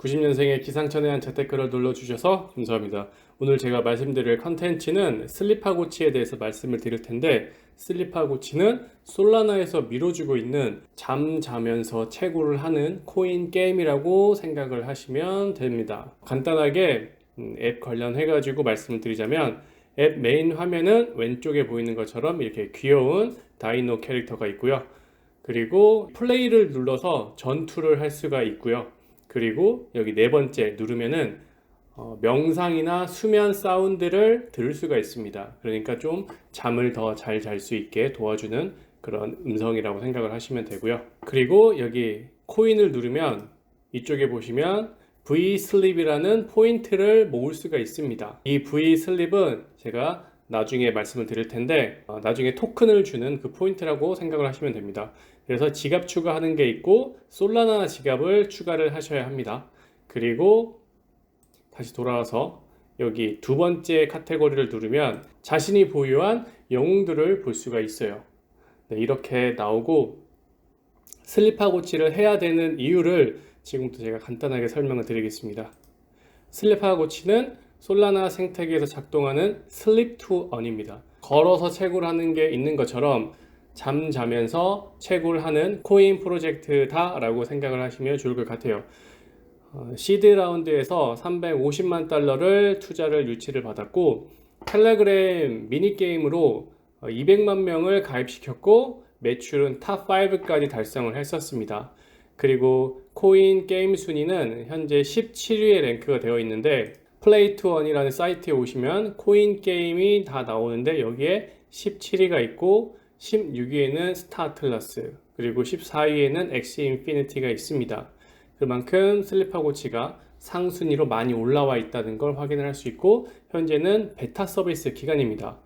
90년생의 기상천외한 재테크를 눌러주셔서 감사합니다. 오늘 제가 말씀드릴 컨텐츠는 슬리파 고치에 대해서 말씀을 드릴 텐데 슬리파 고치는 솔라나에서 미뤄주고 있는 잠 자면서 채굴을 하는 코인 게임이라고 생각을 하시면 됩니다. 간단하게 음, 앱 관련해 가지고 말씀을 드리자면 앱 메인 화면은 왼쪽에 보이는 것처럼 이렇게 귀여운 다이노 캐릭터가 있고요. 그리고 플레이를 눌러서 전투를 할 수가 있고요. 그리고 여기 네 번째 누르면은 어, 명상이나 수면 사운드를 들을 수가 있습니다. 그러니까 좀 잠을 더 잘 잘 수 있게 도와주는 그런 음성이라고 생각을 하시면 되고요. 그리고 여기 코인을 누르면 이쪽에 보시면 V 슬립이라는 포인트를 모을 수가 있습니다. 이 V 슬립은 제가 나중에 말씀을 드릴 텐데 어, 나중에 토큰을 주는 그 포인트라고 생각을 하시면 됩니다. 그래서 지갑 추가하는 게 있고 솔라나 지갑을 추가를 하셔야 합니다. 그리고 다시 돌아와서 여기 두 번째 카테고리를 누르면 자신이 보유한 영웅들을 볼 수가 있어요. 네, 이렇게 나오고 슬리파 고치를 해야 되는 이유를 지금부터 제가 간단하게 설명을 드리겠습니다. 슬리파 고치는 솔라나 생태계에서 작동하는 슬립 투 언입니다. 걸어서 채굴 하는 게 있는 것처럼 잠 자면서 채굴 하는 코인 프로젝트다라고 생각을 하시면 좋을 것 같아요. 어, 시드 라운드에서 350만 달러를 투자를 유치를 받았고 텔레그램 미니 게임으로 200만 명을 가입시켰고 매출은 탑 5까지 달성을 했었습니다. 그리고 코인 게임 순위는 현재 17위에 랭크가 되어 있는데 플레이투원이라는 사이트에 오시면 코인 게임이 다 나오는데 여기에 17위가 있고 16위에는 스타틀러스 그리고 14위에는 엑시 인피니티가 있습니다. 그만큼 슬리파 고치가 상순위로 많이 올라와 있다는 걸 확인을 할 수 있고 현재는 베타 서비스 기간입니다.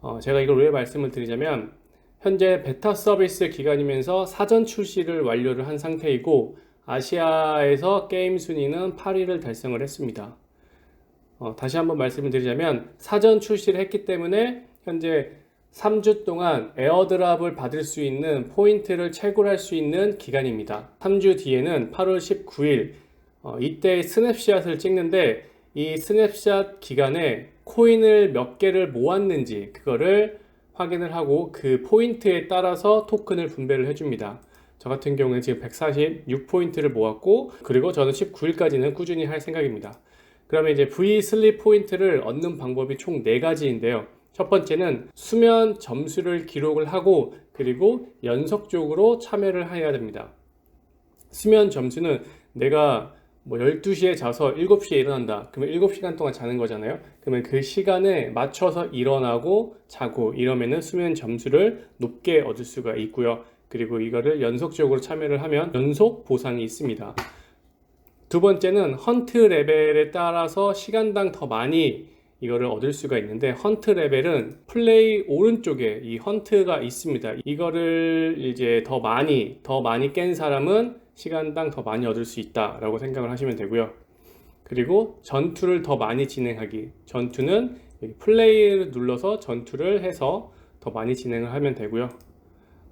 어, 제가 이걸 왜 말씀을 드리자면 현재 베타 서비스 기간이면서 사전 출시를 완료를 한 상태이고 아시아에서 게임 순위는 8위를 달성을 했습니다. 어, 다시 한번 말씀을 드리자면 사전 출시를 했기 때문에 현재 3주 동안 에어드랍을 받을 수 있는 포인트를 채굴할 수 있는 기간입니다. 3주 뒤에는 8월 19일 어, 이때 스냅샷을 찍는데 이 스냅샷 기간에 코인을 몇 개를 모았는지 그거를 확인을 하고 그 포인트에 따라서 토큰을 분배를 해줍니다. 저 같은 경우는 지금 146포인트를 모았고 그리고 저는 19일까지는 꾸준히 할 생각입니다. 그러면 이제 V 슬립 포인트를 얻는 방법이 총 4가지인데요. 첫 번째는 수면 점수를 기록을 하고 그리고 연속적으로 참여를 해야 됩니다. 수면 점수는 내가 뭐 12시에 자서 7시에 일어난다. 그러면 7시간 동안 자는 거잖아요. 그러면 그 시간에 맞춰서 일어나고 자고 이러면은 수면 점수를 높게 얻을 수가 있고요. 그리고 이거를 연속적으로 참여를 하면 연속 보상이 있습니다. 두 번째는 헌트 레벨에 따라서 시간당 더 많이 이거를 얻을 수가 있는데 헌트 레벨은 플레이 오른쪽에 이 헌트가 있습니다. 이거를 이제 더 많이 더 많이 깬 사람은 시간당 더 많이 얻을 수 있다라고 생각을 하시면 되고요. 그리고 전투를 더 많이 진행하기. 전투는 플레이를 눌러서 전투를 해서 더 많이 진행을 하면 되고요.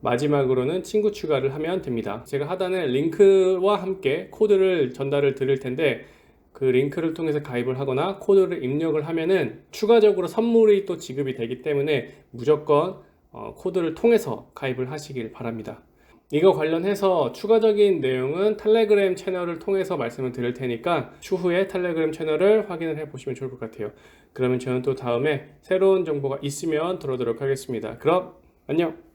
마지막으로는 친구 추가를 하면 됩니다. 제가 하단에 링크와 함께 코드를 전달을 드릴 텐데 그 링크를 통해서 가입을 하거나 코드를 입력을 하면은 추가적으로 선물이 또 지급이 되기 때문에 무조건 어, 코드를 통해서 가입을 하시길 바랍니다. 이거 관련해서 추가적인 내용은 텔레그램 채널을 통해서 말씀을 드릴 테니까 추후에 텔레그램 채널을 확인을 해 보시면 좋을 것 같아요. 그러면 저는 또 다음에 새로운 정보가 있으면 들어오도록 하겠습니다. 그럼 안녕!